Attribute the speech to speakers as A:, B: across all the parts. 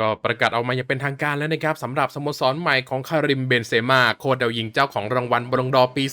A: ก็ประกาศออกมาอย่างเป็นทางการแล้วนะครับสำหรับสโมสรใหม่ของคาริมเบนเซมาโค้ชดาวยิงเจ้าของรางวัลบอลงดอร์ปี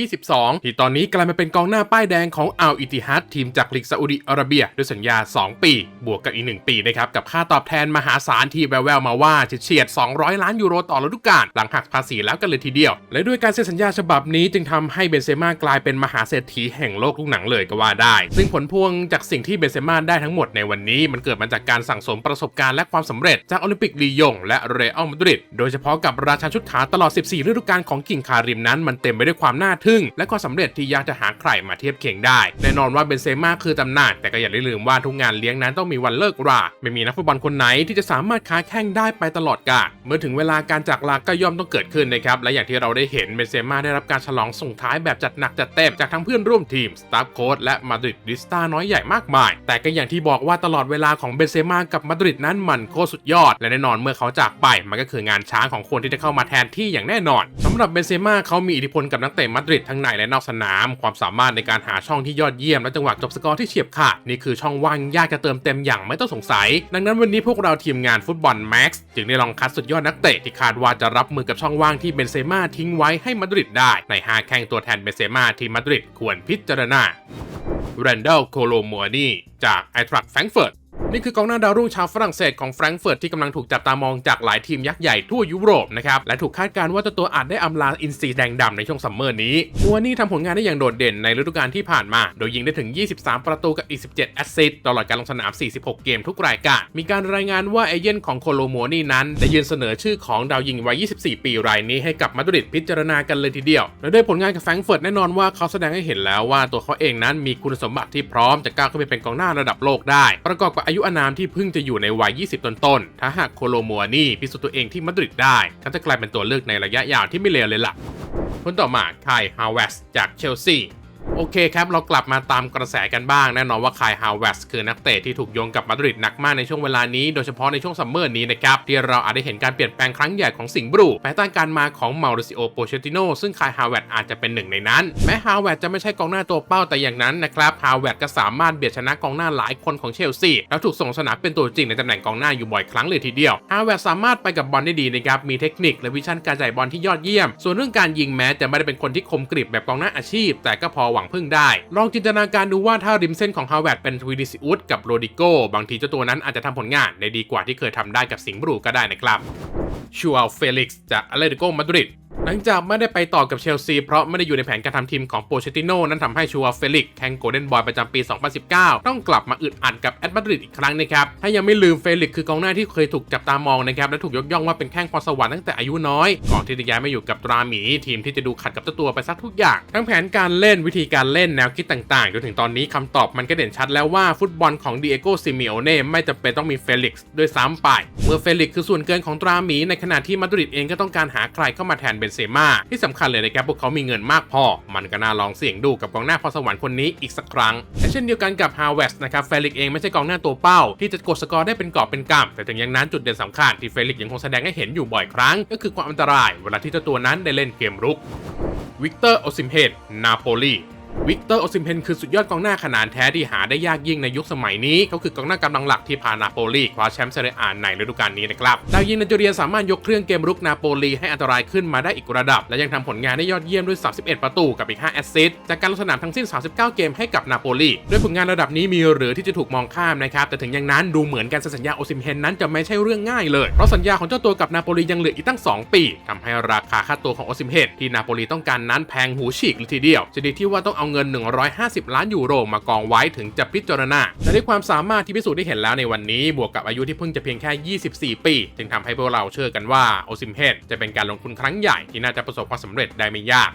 A: 2022 ที่ตอนนี้กลายมาเป็นกองหน้าป้ายแดงของอัลอิติฮัดทีมจากลีกซาอุดิอาระเบีย ด้วยสัญญา 2 ปี บวกกับอีก 1 ปีนะครับ กับค่าตอบแทนมหาศาลที่แววๆมาว่าจะเฉียด 200 ล้านยูโรต่อฤดูกาลหลังหักภาษีแล้วกันเลยทีเดียว และด้วยการเซ็นสัญญาฉบับนี้จึงทำให้เบนเซม่ากลายเป็นมหาเศรษฐีแห่งโลกลูกหนังเลยก็ว่าได้ ซึ่งผลพวงจากสิ่งที่เบนเซม่าได้ทั้งหมดในวันนี้มันเกิดมาจากการสั่งสมประสบการณ์และความสำเร็จจากโอลิมปิกลียงและเรอัลมาดริด โดยเฉพาะกับราชาชุดขาวตลอด 14 ฤดูกาลของกิ่งคาริมนั้น มันเต็มไปด้วยความน่าทึ่ง และความสำเร็จที่ยากจะหาใครมาเทียบเคียงได้ แน่นอนว่าเบนเซม่าคือตำนาน แต่ก็อย่าลืมว่าทุกงานเลี้ยงนั้นต้องมีวันเลิกรา ไม่มีนักฟุตบอลคนไหนที่จะสามารถค้าแข่งได้ไปตลอดกาล เมื่อถึงเวลาการจากลาก็ย่อมต้องเกิดขึ้นนะครับ และอย่างที่เราได้เห็นเบนเซม่าได้รับการฉลองส่งท้ายแบบจัดหนักจัดเต็มจากทั้งเพื่อนร่วมทีมสตาฟโค้ชและมาดริดดิสตาน้อยใหญ่มากมาย แต่ก็อย่างที่บอกว่าตลอดเวลาของเบนเซม่ากับมาดริดนั้นมันโคตรสุดยอด และแน่นอนเมื่อเขาจากไปมันก็คืองานช้างของคนที่จะเข้ามาแทนที่อย่างแน่นอนสำหรับเบนเซม่าเขามีอิทธิพลกับนักเตะมาดริดทั้งในและนอกสนาม ความสามารถในการหาช่องที่ยอดเยี่ยมและจังหวะจบสกอร์ที่เฉียบขาดนี่คือช่องว่างยากจะเติมเต็มอย่างไม่ต้องสงสัย ดังนั้นวันนี้พวกเราทีมงานฟุตบอลแม็กซ์จึงได้ลองคัดสุดยอดนักเตะที่คาดว่าจะรับมือกับช่องว่างที่เบนเซม่าทิ้งไว้ให้มาดริดได้ใน5แข่งตัวแทนเบนเซม่าที่มาดริดควรพิจารณาแรนดัลโคโลมัวนีจากไอทรัคแฟรงเฟิร์ต นี่คือกองหน้าดาวรุ่งชาวฝรั่งเศสของแฟรงก์เฟิร์ตที่กำลังถูกจับตามองจากหลายทีมยักษ์ใหญ่ทั่วยุโรปนะครับ และถูกคาดการณ์ว่าจ้าตัวอาจได้อำลาอินซีแดงดำในช่วงซัมเมอร์นี้มัวนี่ทำผลงานได้อย่างโดดเด่นในฤดูกาลที่ผ่านมา โดยยิงได้ถึง 23 ประตูกับอีก 17 แอสซิสต์ตลอดการลงสนาม 46 เกมทุกรายการ มีการรายงานว่าเอเย่นของโคโลมัวนี่นั้นได้ยื่นเสนอชื่อของดาวยิงวัย 24 ปีรายนี้ให้กับมาดริดพิจารณากันเลยทีเดียว และด้วยผลงานกับแฟรงก์เฟิร์ตแน่นอนว่าเขาแสดงให้เห็นแล้วว่าตัวเขาเองนั้นมีคุณสมบัติที่พร้อมจะก้าวขึ้นไปเป็นกองหน้าระดับโลกได้ ประกอบกับอายุอานามที่เพิ่งจะอยู่ในวัย 20 ต้นๆ ถ้าหากโคโลมัวนี่พิสูจน์ตัวเองที่มาดริดได้ก็จะกลายเป็นตัวเลือกในระยะยาวที่ไม่เลวเลยล่ะคนต่อมาคายฮาวเวสจากเชลซี โอเคครับ เรากลับมาตามกระแสกันบ้างแน่นอนว่าคายฮาวเวสคือนักเตะที่ถูกโยงกับมาดริดหนักมากในช่วงเวลานี้โดยเฉพาะในช่วงซัมเมอร์นี้นะครับ ที่เราอาจได้เห็นการเปลี่ยนแปลงครั้งใหญ่ของสิงห์บรูภายใต้การมาของมาริซิโอโปเชติโนซึ่งคายฮาวเวสอาจจะเป็นหนึ่งในนั้น แม้ฮาวเวสจะไม่ใช่กองหน้าตัวเป้าแต่อย่างนั้นนะครับฮาวเวสก็สามารถเบียดชนะกองหน้าหลายคนของเชลซีแล้วถูกส่งสนามเป็นตัวจริงในตำแหน่งกองหน้าอยู่บ่อยครั้งเลยทีเดียวฮาวเวสสามารถไปกับบอลได้ดีนะครับมีเทคนิคและวิชั่นการจ่ายบอลที่ยอดเยี่ยม ส่วนเรื่องการยิงแม้จะไม่ได้เป็นคนที่คมกริบแบบกองหน้าอาชีพ แต่ก็พอหวังพึ่งได้ ลองจินตนาการดูว่าถ้าริมเส้นของฮาวเวร์ดเป็นวิดิซิอุสกับโรดิโกบางทีเจ้าตัวนั้นอาจจะทำผลงานได้ดีกว่าที่เคยทำได้กับสิงห์บรูก็ได้นะครับชูอัลเฟลิกซ์จากอเลติโกมาดริด หลังจากไม่ได้ไปต่อกับเชลซี เพราะไม่ได้อยู่ในแผนการทำทีมของโปเชติโน่นั้นทำให้ชัวเฟลิกแข่งโกลเด้นบอยประจำปี 2019 ต้องกลับมาอึดอัดกับแอตมาดริดอีกครั้งนะครับถ้ายังไม่ลืมเฟลิกคือกองหน้าที่เคยถูกจับตามองนะครับและถูกยกย่องว่าเป็นแข้งพรสวรรค์ตั้งแต่อายุน้อยก่อนที่จะย้ายมาอยู่กับตราหมีทีมที่จะดูขัดกับเจ้าตัวไปซักทุกอย่าง ทั้งแผนการเล่นวิธีการเล่นแนวคิดต่างๆจนถึงตอนนี้คำตอบมันก็เด่นชัดแล้วว่าฟุตบอลของดิเอโกซิเมโอเน่ไม่จำเป็นต้องมีเฟลิกซ์ด้วยซ้ำไปเมื่อเฟลิกซ์คือส่วนเกินของตราหมีในขณะที่มาดริดเองก็ต้องการหาใครเข้ามาแทนเบนเซม่าที่สำคัญเลยนะครับพวกเขามีเงินมากพอ มันก็น่าลองเสี่ยงดูกับกองหน้าพรสวรรค์คนนี้อีกสักครั้งและเช่นเดียวกันกับฮาวเวสนะครับเฟลิกเองไม่ใช่กองหน้าตัวเป้า ที่จะกดสกอร์ได้เป็นกอบเป็นกำแต่ถึงอย่างนั้นจุดเด่นสำคัญที่เฟลิกยังคงแสดงให้เห็นอยู่บ่อยครั้ง ก็คือความอันตราย เวลาที่เจ้าตัวนั้นได้เล่นเกมรุกวิกเตอร์โอซิมเฮดนาโปลี วิกเตอร์โอซิมเพนคือสุดยอดกองหน้าขนาดแท้ที่หาได้ยากยิ่งในยุคสมัยนี้ เขาคือกองหน้ากำลังหลักที่พานาโปลีคว้าแชมป์เซเรียอาในฤดูกาลนี้นะครับ ดาวยิงนาจูเรียสามารถยกเครื่องเกมรุกนาโปลีให้อันตรายขึ้นมาได้อีกระดับ และยังทำผลงานได้ยอดเยี่ยมด้วย 31 ประตูกับอีก 5 แอสซิสต์จากการลงสนามทั้งสิ้น 39 เกมให้กับนาโปลีด้วยผลงานระดับนี้มีหรือที่จะถูกมองข้ามนะครับแต่ถึงอย่างนั้นดูเหมือนการเซ็นสัญญาโอซิมเพนนั้นจะไม่ใช่เรื่องง่ายเลยเพราะสัญญาของเจ้าตัวกับนาโปลียังเหลืออีกตั้ง 2 ปีทำให้ราคาค่าตัวของโอซิมเพนที่นาโปลีต้องการนั้นแพงหูฉีกเลยทีเดียวจะดีที่ว่าต้องเอาเงิน 150 ล้านยูโรมากองไว้ถึงจะพิจารณาและด้วยความสามารถที่พิสูจน์ได้เห็นแล้วในวันนี้ บวกกับอายุที่เพิ่งจะเพียงแค่ 24 ปี จึงทำให้พวกเราเชื่อกันว่าโอซิมเฮดจะเป็นการลงทุนครั้งใหญ่ที่น่าจะประสบความสำเร็จได้ไม่ยาก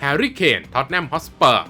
A: แฮร์รี่เคนท็อตแนมฮอสเปอร์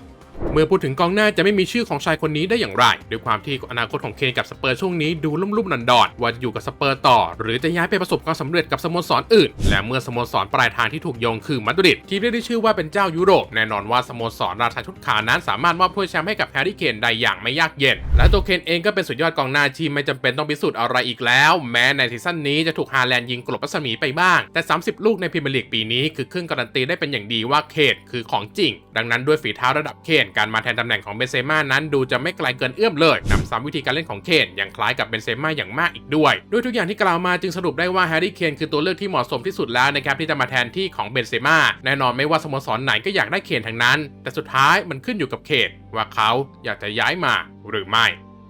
A: เมื่อพูดถึงกองหน้าจะไม่มีชื่อของชายคนนี้ได้อย่างไรด้วยความที่อนาคตของเคนกับสเปอร์ช่วงนี้ดูลุ่มๆดอนๆว่าจะอยู่กับสเปอร์ต่อ หรือจะย้ายไปประสบความสำเร็จกับสโมสรอื่น และเมื่อสโมสรปลายทางที่ถูกโยงคือมาดริดทีมที่ได้ชื่อว่าเป็นเจ้ายุโรปแน่นอนว่าสโมสรราชาชุดขาวนั้นสามารถมอบถ้วยแชมป์ให้กับแฮร์รี่เคนได้อย่างไม่ยากเย็น และตัวเคนเองก็เป็นสุดยอดกองหน้าที่ไม่จำเป็นต้องพิสูจน์อะไรอีกแล้ว แม้ในซีซั่นนี้จะถูกฮาแลนด์ยิงกลบรัศมีไปบ้าง แต่ 30 ลูกในพรีเมียร์ลีกปีนี้คือเครื่องการันตีได้เป็นอย่างดีว่าเคนคือของจริง ดังนั้นด้วยฝีเท้าระดับเคนการมาแทนตำแหน่งของเบนเซม่านั้นดูจะไม่ไกลเกินเอื้อมเลยนำซ้ำวิธีการเล่นของเคนยังคล้ายกับเบนเซม่าอย่างมากอีกด้วย ด้วยทุกอย่างที่กล่าวมาจึงสรุปได้ว่าแฮร์รี่เคนคือตัวเลือกที่เหมาะสมที่สุดแล้วนะครับที่จะมาแทนที่ของเบนเซม่าแน่นอนไม่ว่าสโมสรไหนก็อยากได้เคนทั้งนั้น แต่สุดท้ายมันขึ้นอยู่กับเคนว่าเขาอยากจะย้ายมาหรือไม่